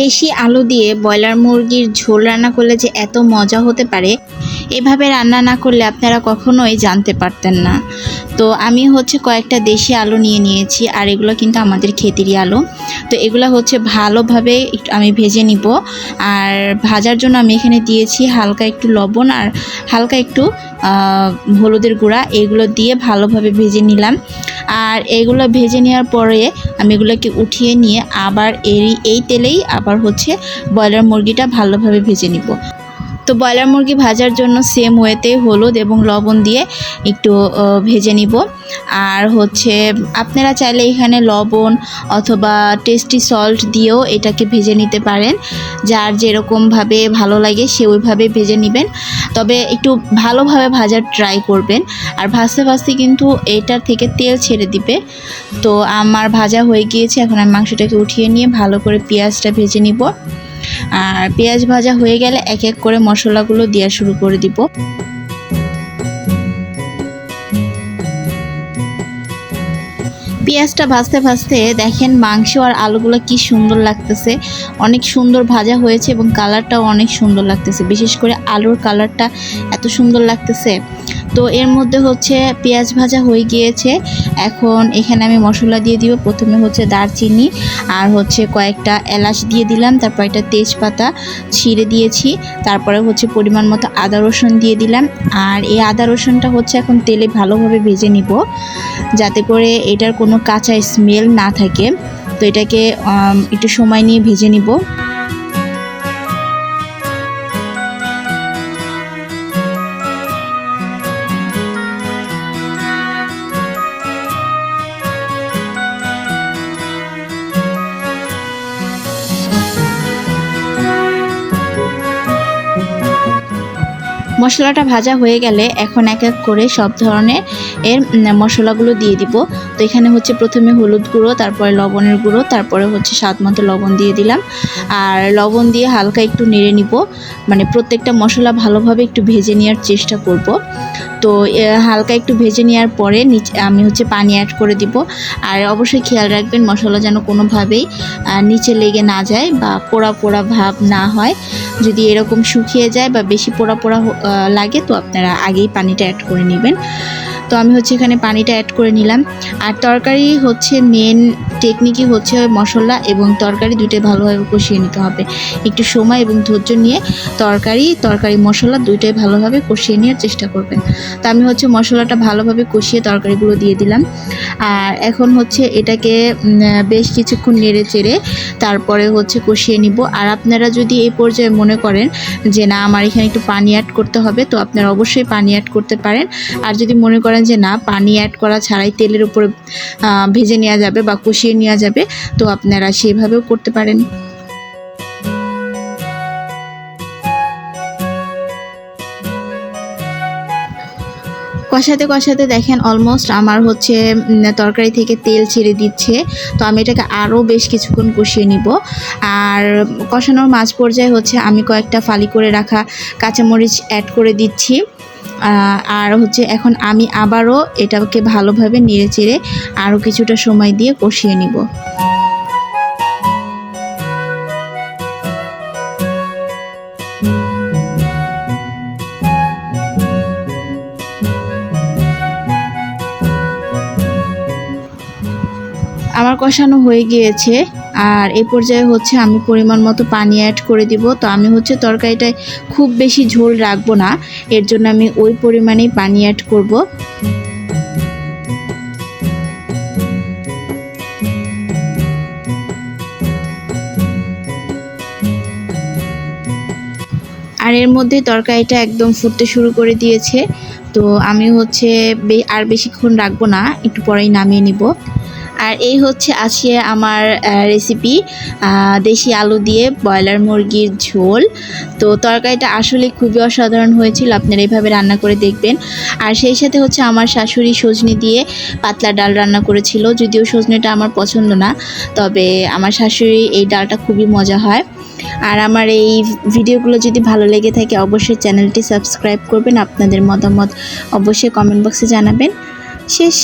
দেশি আলু দিয়ে ব্রয়লার মুরগির ঝোল রান্না করলে যে এত মজা হতে পারে, এভাবে রান্না না করলে আপনারা কখনোই জানতে পারতেন না। তো আমি হচ্ছে কয়েকটা দেশি আলু নিয়ে নিয়েছি, আর এগুলো কিন্তু আমাদের খেতেরই আলু। তো এগুলো হচ্ছে ভালোভাবে আমি ভেজে নিব, আর ভাজার জন্য আমি এখানে দিয়েছি হালকা একটু লবণ আর হালকা একটু হলুদের গুঁড়া। এগুলো দিয়ে ভালোভাবে ভেজে নিলাম। আর এগুলো ভেজে নেওয়ার পরে আমি এগুলোকে উঠিয়ে নিয়ে আবার এই এই তেলেই আবার হচ্ছে ব্রয়লার মুরগিটা ভালোভাবে ভেজে নিব। তো ব্রয়লার মুরগি ভাজার জন্য সেম ওয়েতে হলুদ এবং লবণ দিয়ে একটু ভেজে নিব। আর হচ্ছে আপনারা চাইলে এখানে লবণ অথবা টেস্টি সল্ট দিয়েও এটাকে ভেজে নিতে পারেন। যার যেরকমভাবে ভালো লাগে সে ওইভাবে ভেজে নেবেন। তবে একটু ভালোভাবে ভাজার ট্রাই করবেন। আর ভাজতে ভাজতে কিন্তু এটার থেকে তেল ছেড়ে দিবে। তো আমার ভাজা হয়ে গিয়েছে, এখন আমি মাংসটাকে উঠিয়ে নিয়ে ভালো করে পেঁয়াজটা ভেজে নিব। আর পেঁয়াজ ভাজা হয়ে গেলে এক এক করে মশলাগুলো দেওয়া শুরু করে দিব। পেঁয়াজটা ভাজতে ভাজতে দেখেন মাংস আর আলুগুলো কি সুন্দর লাগতেছে। অনেক সুন্দর ভাজা হয়েছে এবং কালারটাও অনেক সুন্দর লাগতেছে। বিশেষ করে আলুর কালারটা এত সুন্দর লাগতেছে। তো এর মধ্যে হচ্ছে পেঁয়াজ ভাজা হয়ে গিয়েছে। এখন এখানে আমি মশলা দিয়ে দিব। প্রথমে হচ্ছে দারচিনি আর হচ্ছে কয়েকটা এলাচ দিয়ে দিলাম। তারপর একটা তেজপাতা ছিঁড়ে দিয়েছি। তারপরে হচ্ছে পরিমাণ মতো আদা রসুন দিয়ে দিলাম। আর এই আদা রসুনটা হচ্ছে এখন তেলে ভালোভাবে ভেজে নিব। যাতে করে এটার কোনো কাঁচা স্মেল না থাকে তো এটাকে একটু সময় নিয়ে ভেজে নিব। মশলাটা ভাজা হয়ে গেলে এখন এক এক করে সব ধরনের এর মশলাগুলো দিয়ে দিব। তো এখানে হচ্ছে প্রথমে হলুদ গুঁড়ো, তারপরে লবণের গুঁড়ো, তারপরে হচ্ছে স্বাদ মতো লবণ দিয়ে দিলাম। আর লবণ দিয়ে হালকা একটু নেড়ে নিব। মানে প্রত্যেকটা মশলা ভালোভাবে একটু ভেজে নেওয়ার চেষ্টা করব। তো হালকা একটু ভেজে নেওয়ার পরে নিচে, আমি হচ্ছে পানি অ্যাড করে দিব। আর অবশ্যই খেয়াল রাখবেন, মশলা যেন কোনোভাবেই নিচে লেগে না যায় বা পোড়া পোড়া ভাব না হয়। যদি এরকম শুকিয়ে যায় বা বেশি পোড়া পোড়া লাগে, তো আপনারা আগেই পানিটা অ্যাড করে নেবেন। তো আমি হচ্ছে এখানে পানিটা অ্যাড করে নিলাম। আর তরকারি হচ্ছে মেন টেকনিকই হচ্ছে মশলা এবং তরকারি দুটোই ভালোভাবে কষিয়ে নিতে হবে। একটু সময় এবং ধৈর্য নিয়ে তরকারি তরকারি মশলা দুইটাই ভালোভাবে কষিয়ে নেওয়ার চেষ্টা করবেন। তো আমি হচ্ছে মশলাটা ভালোভাবে কষিয়ে তরকারিগুলো দিয়ে দিলাম। আর এখন হচ্ছে এটাকে বেশ কিছুক্ষণ নেড়ে চেড়ে তারপরে হচ্ছে কষিয়ে নিব। আর আপনারা যদি এই পর্যায়ে মনে করেন যে না, আমার এখানে একটু পানি অ্যাড করতে হবে, তো আপনারা অবশ্যই পানি অ্যাড করতে পারেন। আর যদি মনে করেন যে না, পানি অ্যাড করা ছাড়াই তেলের উপরে ভেজে নেওয়া যাবে বা কষিয়ে নেওয়া যাবে। তো আপনারা সেভাবেও করতে পারেন। কষাতে কষাতে দেখেন অলমোস্ট আমার হচ্ছে তরকারি থেকে তেল ছেড়ে দিচ্ছে। তো আমি এটাকে আরও বেশ কিছুক্ষণ কষিয়ে নিব। আর কষানোর মাঝ পর্যায়ে হচ্ছে আমি কয়েকটা ফালি করে রাখা কাঁচামরিচ অ্যাড করে দিচ্ছি। আর হচ্ছে এখন আমি আবারও এটাকে ভালোভাবে নেড়ে চেড়ে আরও কিছুটা সময় দিয়ে কষিয়ে নিব। আমার কষানো হয়ে গিয়েছে। আর এই পর্যায়ে হচ্ছে আমি পরিমাণ মতো পানি অ্যাড করে দিব। তো আমি হচ্ছে তরকারিটায় খুব বেশি ঝোল রাখব না, এর জন্য আমি ওই পরিমাণেই পানি অ্যাড করব। আর এর মধ্যে তরকারিটা একদম ফুটতে শুরু করে দিয়েছে। তো আমি হচ্ছে আর বেশিক্ষণ রাখব না, একটু পরেই নামিয়ে নিব। আর এই হচ্ছে আজকে আমার রেসিপি দেশি আলু দিয়ে ব্রয়লার মুরগির ঝোল। তো তরকারিটা আসলে খুবই অসাধারণ হয়েছিল, আপনারা এইভাবে রান্না করে দেখবেন। আর সেই সাথে হচ্ছে আমার শাশুড়ি সজনে দিয়ে পাতলা ডাল রান্না করেছিল, যদিও সজনেটা আমার পছন্দ না, তবে আমার শাশুড়ি এই ডালটা খুবই মজা হয়। আর আমার এই ভিডিওগুলো যদি ভালো লেগে থাকে, অবশ্যই চ্যানেলটি সাবস্ক্রাইব করবেন, আপনাদের মতামত অবশ্যই কমেন্ট বক্সে জানাবেন। শেষ।